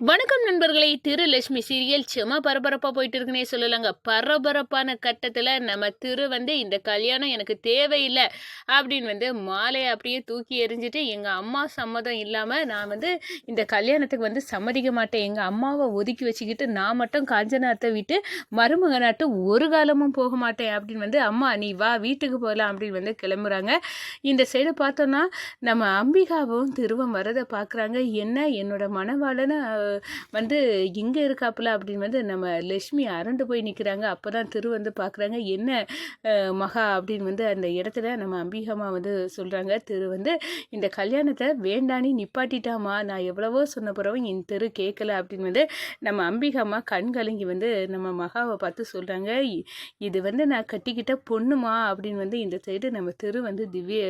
வணக்கம் நண்பர்களே திரு லட்சுமி சீரியல் சும்மா பரபரப்பாக போயிட்டு இருக்குன்னே சொல்லலாங்க. பரபரப்பான கட்டத்தில் நம்ம திரு வந்து இந்த கல்யாணம் எனக்கு தேவையில்லை அப்படின்னு வந்து மாலையை அப்படியே தூக்கி எறிஞ்சிட்டு எங்கள் அம்மா சம்மதம் இல்லாமல் நான் வந்து இந்த கல்யாணத்துக்கு வந்து சம்மதிக்க மாட்டேன். எங்கள் அம்மாவை ஒதுக்கி வச்சுக்கிட்டு நான் மட்டும் காஞ்சனாத்தை விட்டு மருமக நாட்டு ஒரு காலமும் போக மாட்டேன் அப்படின்னு வந்து அம்மா நீ வா வீட்டுக்கு போகலாம் அப்படின்னு வந்து கிளம்புறாங்க. இந்த சைடு பார்த்தோன்னா நம்ம அம்பிகாவும் திருவம் வரதை பார்க்குறாங்க. என்ன என்னோட மனவாளனை வந்து இங்கே இருக்காப்புல அப்படின்னு வந்து நம்ம லட்சுமி அரண்டு போய் நிற்கிறாங்க அப்போ தான் திரு வந்து பார்க்குறாங்க என்ன மகா அப்படின்னு வந்து அந்த இடத்துல நம்ம அம்பிகம்மா வந்து சொல்கிறாங்க திரு வந்து இந்த கல்யாணத்தை வேண்டானி நிப்பாட்டிட்டாமா நான் எவ்வளவோ சொன்ன பிறகும் என் தெரு கேட்கல அப்படின்னு வந்து நம்ம அம்பிகம்மா கண் கலங்கி வந்து நம்ம மகாவை பார்த்து சொல்கிறாங்க இது வந்து நான் கட்டிக்கிட்ட பொண்ணுமா அப்படின்னு வந்து இந்த சைடு நம்ம தெரு வந்து திவ்ய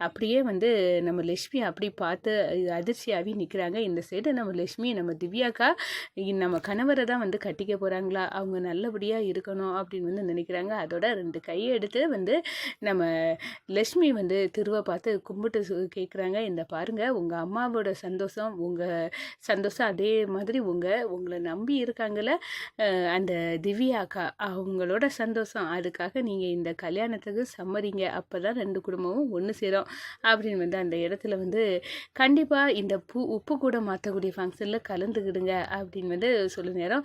அப்படியே வந்து நம்ம லட்சுமி அப்படி பார்த்து அதிர்ச்சியாகி நிற்கிறாங்க இந்த சைடு நம்ம லட்சுமி நம்ம திவ்யாக்கா இ- நம்ம கணவரை தான் வந்து கட்டிக்க போகிறாங்களா அவங்க நல்லபடியாக இருக்கணும் அப்படின்னு வந்து நினைக்கிறாங்க. அதோட ரெண்டு கையை எடுத்து வந்து நம்ம லக்ஷ்மி வந்து திருவை பார்த்து கும்பிட்டு சு- கேட்குறாங்க இந்த பாருங்கள் உங்கள் அம்மாவோட சந்தோஷம் உங்கள் சந்தோஷம் அதே மாதிரி உங்கள் உங்களை நம்பி இருக்காங்கள அந்த திவ்யா அக்கா அவங்களோட சந்தோஷம். அதுக்காக நீங்கள் இந்த கல்யாணத்துக்கு சம்மதிங்க. அப்போ தான் ரெண்டு குடும்பமும் ஒன்று சேரும் அப்படின்னு வந்து அந்த இடத்துல வந்து கண்டிப்பாக இந்த பூ உப்பு கூட மாற்றக்கூடிய ஃபங்க்ஷனில் கலந்துக்கிடுங்க அப்படின்னு வந்து சொல்லும் நேரம்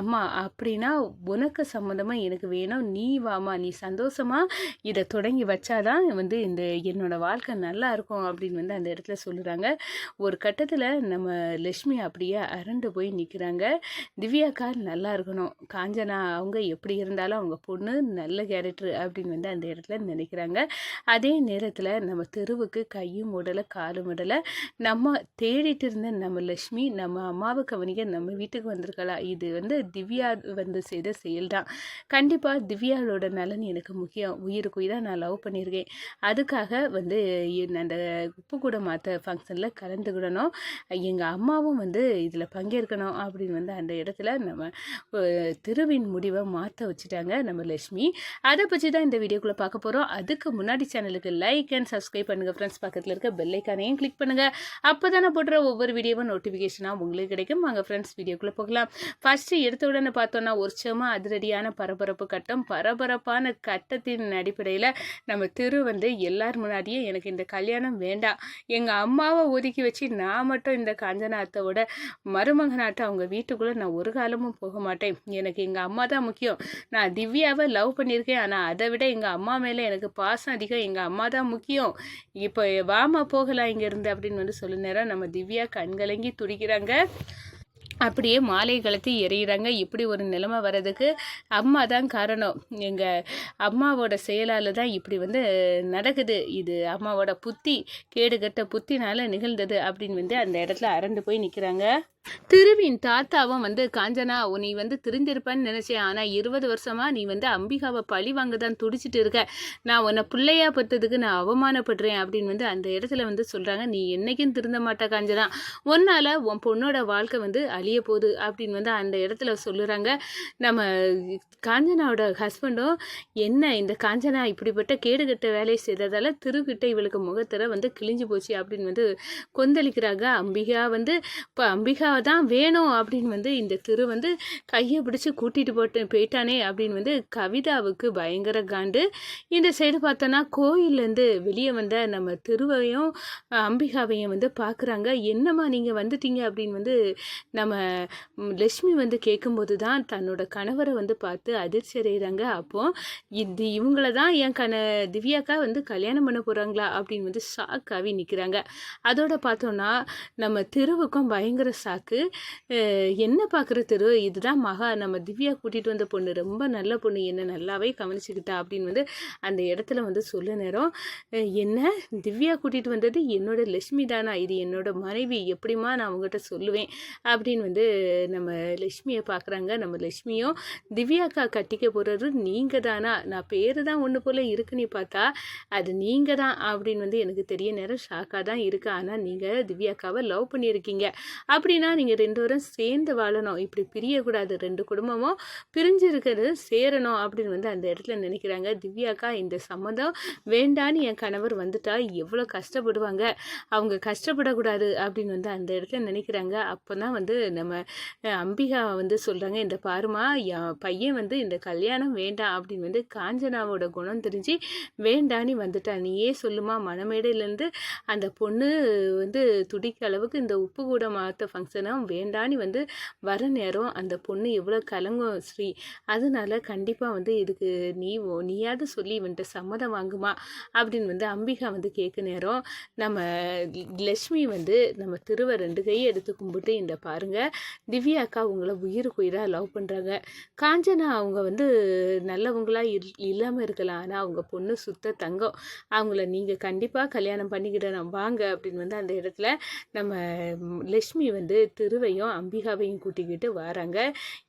அம்மா அப்படின்னா உனக்கு சம்மந்தமாக எனக்கு வேணும். நீ வாமா நீ சந்தோஷமாக இதை தொடங்கி வச்சாதான் வந்து இந்த என்னோடய வாழ்க்கை நல்லா இருக்கும். அப்படின்னு வந்து அந்த இடத்துல சொல்லுறாங்க. ஒரு கட்டத்தில் நம்ம லக்ஷ்மி அப்படியே அரண்டு போய் நிற்கிறாங்க திவ்யாக்கா நல்லா இருக்கணும். காஞ்சனா அவங்க எப்படி இருந்தாலும் அவங்க பொண்ணு நல்ல கேரக்டர் அப்படின்னு வந்து அந்த இடத்துல நினைக்கிறாங்க. அதே நேரத்தில் நம்ம தெருவுக்கு கையும் உடலை காலும் உடலை நம்ம தேடிட்டு இருந்த நம்ம லட்சுமி நம்ம அம்மாவை கவனிக்க நம்ம வீட்டுக்கு வந்திருக்கலாம் இது வந்து திவ்யா வந்து செய்த செயல் தான் கண்டிப்பாக திவ்யாவோட நலன் எனக்கு முக்கியம். உயிருக்கு தான் நான் லவ் பண்ணியிருக்கேன் அதுக்காக வந்து என் அந்த உப்பு கூட மாற்ற ஃபங்க்ஷனில் கலந்துக்கிடணும். எங்கள் அம்மாவும் வந்து இதில் பங்கேற்கணும் அப்படின்னு வந்து அந்த இடத்துல நம்ம திருவின் முடிவை மாற்ற வச்சுட்டாங்க நம்ம லட்சுமி. அதை பற்றி தான் இந்த வீடியோக்குள்ளே பார்க்க போகிறோம் அதுக்கு முன்னாடி சேனலுக்கு லைக் அண்ட் சப்ஸ்கிரைப் பண்ணுங்கள் ஃப்ரெண்ட்ஸ் பக்கத்தில் இருக்க பெல்லைக்கானையும் கிளிக் பண்ணுங்கள் அப்போ தானே போடுற ஒவ்வொரு வீடியோவும் நோட்டிஃபிகேஷனாக உங்களுக்கு கிடைக்கும். வாங்க ஃப்ரெண்ட்ஸ் வீடியோக்குள்ளே போகலாம். ஃபஸ்ட்டு எடுத்த உடனே பார்த்தோன்னா ஒரு அதிரடியான பரபரப்பு கட்டம் பரபரப்பான கட்டத்தின் அடிப்படையில் நம்ம திரு வந்து எல்லார் முன்னாடியே எனக்கு இந்த கல்யாணம் வேண்டாம். எங்கள் அம்மாவை ஒதுக்கி வச்சு நான் மட்டும் இந்த காஞ்சனா அத்தையோட மருமகனாட்ட அவங்க வீட்டுக்குள்ளே நான் ஒரு காலமும் போக மாட்டேன். எனக்கு எங்கள் அம்மா தான் முக்கியம். நான் திவ்யாவை லவ் பண்ணியிருக்கேன். ஆனால் அதை விட எங்கள் அம்மா மேலே எனக்கு பாசம் அதிகம். எங்கள் அம்மா தான் முக்கியம். இப்போ வாமா போகலாம் இங்கேருந்து அப்படின்னு வந்து சொல்ல நேரம் நம்ம திவ்யா கண்கலங்கி எரியிறாங்க அப்படியே மாலை கழுத்தி எறிகிறாங்க இப்படி ஒரு நிலைமை வர்றதுக்கு அம்மா தான் காரணம். எங்கள் அம்மாவோட செயலால் தான் இப்படி வந்து நடக்குது. இது அம்மாவோட புத்தி கேடுகட்ட புத்தினால் நிகழ்ந்தது அப்படின்னு வந்து அந்த இடத்துல அரண்டு போய் நிற்கிறாங்க திருவின் தாத்தாவும் வந்து காஞ்சனா உ- நீ வந்து திருந்திருப்பேன்னு நினைச்சேன். ஆனால் இருபது வருஷமா நீ வந்து அம்பிகாவை பழி வாங்க தான் துடிச்சிட்டு இருக்க. நான் உன்னை பிள்ளையா பெற்றதுக்கு நான் அவமானப்படுறேன். அப்படின்னு வந்து அந்த இடத்துல வந்து சொல்கிறாங்க நீ என்னைக்கும் திருந்த மாட்டா காஞ்சனா. உன்னால உன் பொண்ணோட வாழ்க்கை வந்து அழிய போகுது. அப்படின்னு வந்து அந்த இடத்துல சொல்லுறாங்க. நம்ம காஞ்சனாவோட ஹஸ்பண்டும் என்ன இந்த காஞ்சனா இப்படிப்பட்ட கேடுகட்ட வேலையை செய்ததால திருக்கிட்ட இவளுக்கு முகத்திர வந்து கிழிஞ்சு போச்சு. அப்படின்னு வந்து கொந்தளிக்கிறாங்க. அம்பிகா வந்து இப்போ அம்பிகா தான் வேணும் அப்படின்னு வந்து இந்த திரு வந்து கையை பிடிச்சி கூட்டிகிட்டு போட்டு போயிட்டானே அப்படின்னு வந்து கவிதாவுக்கு பயங்கர காண்டு. இந்த சைடு பார்த்தோன்னா கோயிலேருந்து வெளியே வந்த நம்ம திருவையும் அம்பிகாவையும் வந்து பார்க்குறாங்க. என்னம்மா நீங்கள் வந்துட்டீங்க அப்படின்னு வந்து நம்ம லக்ஷ்மி வந்து கேட்கும்போது தான் தன்னோட கணவரை வந்து பார்த்து அதிர்ச்சி அடைகிறாங்க. அப்போது இது இவங்கள தான் என் கண திவ்யாக்கா வந்து கல்யாணம் பண்ண போகிறாங்களா அப்படின்னு வந்து ஷாக்காகி நிற்கிறாங்க அதோட பார்த்தோன்னா நம்ம தெருவுக்கும் பயங்கர சாக்கு எனக்கு என்ன பார்க்குற தெரு? இதுதான் மகா. நம்ம திவ்யா கூட்டிகிட்டு வந்த பொண்ணு. ரொம்ப நல்ல பொண்ணு. என்ன நல்லாவே கவனிச்சுக்கிட்டா அப்படின்னு வந்து அந்த இடத்துல வந்து சொல்ல நேரம். என்ன? திவ்யா கூட்டிகிட்டு வந்தது என்னோட லக்ஷ்மி தானா? இது என்னோட மனைவி. எப்படிம்மா நான் அவங்ககிட்ட சொல்லுவேன்? அப்படின்னு வந்து நம்ம லட்சுமியை பார்க்குறாங்க நம்ம லக்ஷ்மியும் திவ்யாக்கா கட்டிக்க போகிறது நீங்கள் தானா? நான் பேர் தான் ஒன்று போல் இருக்குன்னு பார்த்தா அது நீங்கள் தான் அப்படின்னு வந்து எனக்கு தெரிய நேரம் ஷாக்காக தான் இருக்குது ஆனால் நீங்கள் திவ்யாக்காவை லவ் பண்ணியிருக்கீங்க. அப்படின்னா நீங்கள் ரெண்டு பேரும் சேர்ந்து வாழணும். இப்படி பிரியக்கூடாது. ரெண்டு குடும்பமும் பிரிஞ்சிருக்கிறது சேரணும் அப்படின்னு வந்து அந்த இடத்துல நினைக்கிறாங்க. திவ்யாக்கா இந்த சம்மந்தம் வேண்டான்னு என் கணவர் வந்துட்டா எவ்வளோ கஷ்டப்படுவாங்க. அவங்க கஷ்டப்படக்கூடாது அப்படின்னு வந்து அந்த இடத்துல நினைக்கிறாங்க. அப்போ தான் வந்து நம்ம அம்பிகா வந்து சொல்கிறாங்க இந்த பாருமா என் பையன் வந்து இந்த கல்யாணம் வேண்டாம் அப்படின்னு வந்து காஞ்சனாவோட குணம் தெரிஞ்சு வேண்டான்னு வந்துட்டா. நீயே சொல்லுமா மணமேடையிலேருந்து அந்த பொண்ணு வந்து துடிக்க அளவுக்கு இந்த உப்பு கூட மாற்ற ஃபங்க்ஷன் ஃபங்க்ஷனும் வேண்டான்னு வந்து வர நேரம் அந்த பொண்ணு எவ்வளோ கலங்கும் ஸ்ரீ. அதனால கண்டிப்பாக வந்து இதுக்கு நீ நீயாவது சொல்லி இவன்ட்ட சம்மதம் வாங்குமா அப்படின்னு வந்து அம்பிகா வந்து கேட்க நேரம். நம்ம லக்ஷ்மி வந்து நம்ம திருவ ரெண்டு கையை எடுத்து கும்பிட்டு இந்த பாருங்கள் திவ்யா அக்கா உங்களை உயிருக்கு உயிராக லவ் பண்ணுறாங்க காஞ்சனா அவங்க வந்து நல்லவங்களாக இல் இல்லாமல் இருக்கலாம். ஆனால் அவங்க பொண்ணு சுத்த தங்கம். அவங்கள நீங்கள் கண்டிப்பாக கல்யாணம் பண்ணிக்கிடணும். வாங்க அப்படின்னு வந்து அந்த இடத்துல நம்ம லக்ஷ்மி வந்து திருவையும் அம்பிகாவையும் கூட்டிக்கிட்டு வராங்க.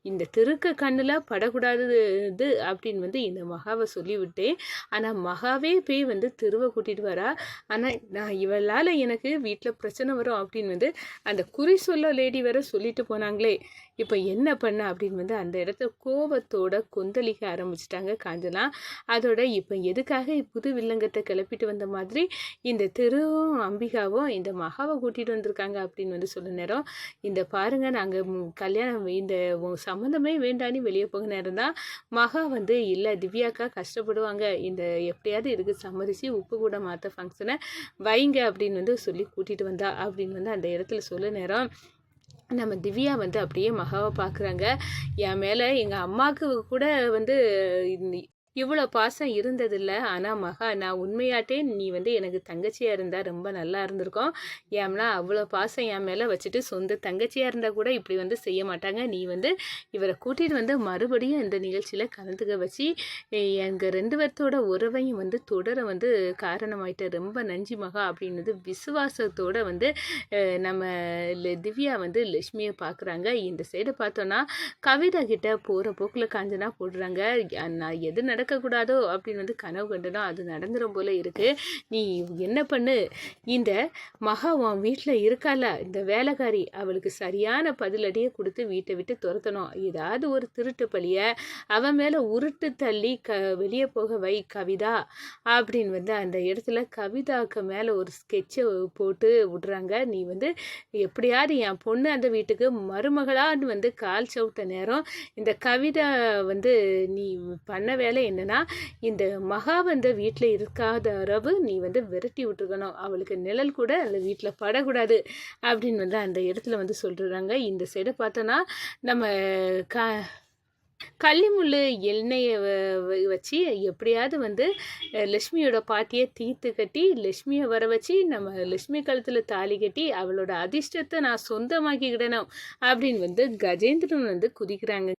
இந்த திருக்க கண்ணில் படக்கூடாது இது அப்படின்னு வந்து இந்த மகாவை சொல்லிவிட்டேன். ஆனால் மகாவே போய் வந்து திருவை கூட்டிகிட்டு வரா. ஆனால் நான் இவளால் எனக்கு வீட்டில் பிரச்சனை வரும் அப்படின்னு வந்து அந்த குறி சொல்ல லேடி வேற சொல்லிட்டு போனாங்களே. இப்போ என்ன பண்ண அப்படின்னு வந்து அந்த இடத்த கோபத்தோட கொந்தளிக்க ஆரம்பிச்சிட்டாங்க காஞ்சனா. அதோட இப்போ எதுக்காக புது வில்லங்கத்தை கிளப்பிட்டு வந்த மாதிரி இந்த தெருவும் அம்பிகாவும் இந்த மகாவை கூட்டிகிட்டு வந்திருக்காங்க அப்படின்னு வந்து சொல்ல நேரம். இந்த பாருங்கள் நாங்கள் கல்யாணம் இந்த சம்மந்தமே வேண்டான்னு வெளியே போக நேரம் தான் மகா வந்து இல்லை திவ்யாக்கா கஷ்டப்படுவாங்க. இந்த எப்படியாவது இதுக்கு சம்மதிச்சு உப்பு கூட மாற்ற ஃபங்க்ஷனை வைங்க அப்படின்னு வந்து சொல்லி கூட்டிகிட்டு வந்தா அப்படின்னு வந்து அந்த இடத்துல சொல்ல நேரம். நம்ம திவ்யா வந்து அப்படியே மகாவை பார்க்குறாங்க. என் மேலே எங்கள் அம்மாவுக்கு கூட வந்து இவ்வளோ பாசம் இருந்ததில்ல. ஆனால் மகா நான் உண்மையாட்டே நீ வந்து எனக்கு தங்கச்சியாக இருந்தால் ரொம்ப நல்லா இருந்திருக்கும். ஏம்னா அவ்வளோ பாசம் என் மேலே வச்சுட்டு சொந்த தங்கச்சியாக இருந்தால் கூட இப்படி வந்து செய்ய மாட்டாங்க. நீ வந்து இவரை கூட்டிகிட்டு வந்து மறுபடியும் இந்த நிகழ்ச்சியில் கலந்துக்க வச்சு எங்கள் ரெண்டு பேர்த்தோட உறவையும் வந்து தொடர வந்து காரணமாயிட்ட. ரொம்ப நஞ்சி மகா அப்படின்னது விசுவாசத்தோடு வந்து நம்ம திவ்யா வந்து லட்சுமியை பார்க்குறாங்க இந்த சைடு பார்த்தோன்னா கவிதா கிட்ட போகிற போக்கில் காஞ்சனா போடுறாங்க. நான் எது நடக்க நடக்கக்கூடாதோ அப்படின்னு வந்து கனவு கண்டுனா அது நடந்துடும் போல இருக்குது நீ என்ன பண்ணு? இந்த மகா உன் வீட்டில் இருக்கால இந்த வேலைக்காரி அவளுக்கு சரியான பதிலடியை கொடுத்து வீட்டை விட்டு துரத்தணும். ஏதாவது ஒரு திருட்டு பழியை அவன் மேலே உருட்டு தள்ளி க வெளியே போக வை கவிதா அப்படின்னு வந்து அந்த இடத்துல கவிதாவுக்கு மேலே ஒரு ஸ்கெட்சை போட்டு விடுறாங்க. நீ வந்து எப்படியாவது என் பொண்ணு அந்த வீட்டுக்கு மருமகளான்னு வந்து கால் சவுட்ட நேரம் இந்த கவிதா வந்து நீ பண்ண வேலை என்னன்னா இந்த மகா வந்து வீட்டில் இருக்காத அரவு நீ வந்து விரட்டி விட்டுருக்கணும். அவளுக்கு நிழல் கூட அந்த வீட்டில் படக்கூடாது அப்படின்னு வந்து அந்த இடத்துல வந்து சொல்கிறாங்க இந்த சைடை பார்த்தோன்னா நம்ம க கள்ளிமுள் எண்ணெயை வச்சு எப்படியாவது வந்து லக்ஷ்மியோட பாட்டியை தீர்த்து கட்டி லக்ஷ்மியை வர வச்சு நம்ம லக்ஷ்மி கழுத்தில் தாலி கட்டி அவளோட அதிர்ஷ்டத்தை நான் சொந்தமாக்கிக்கிடணும் அப்படின்னு வந்து கஜேந்திரன் வந்து குதிக்கிறாங்க.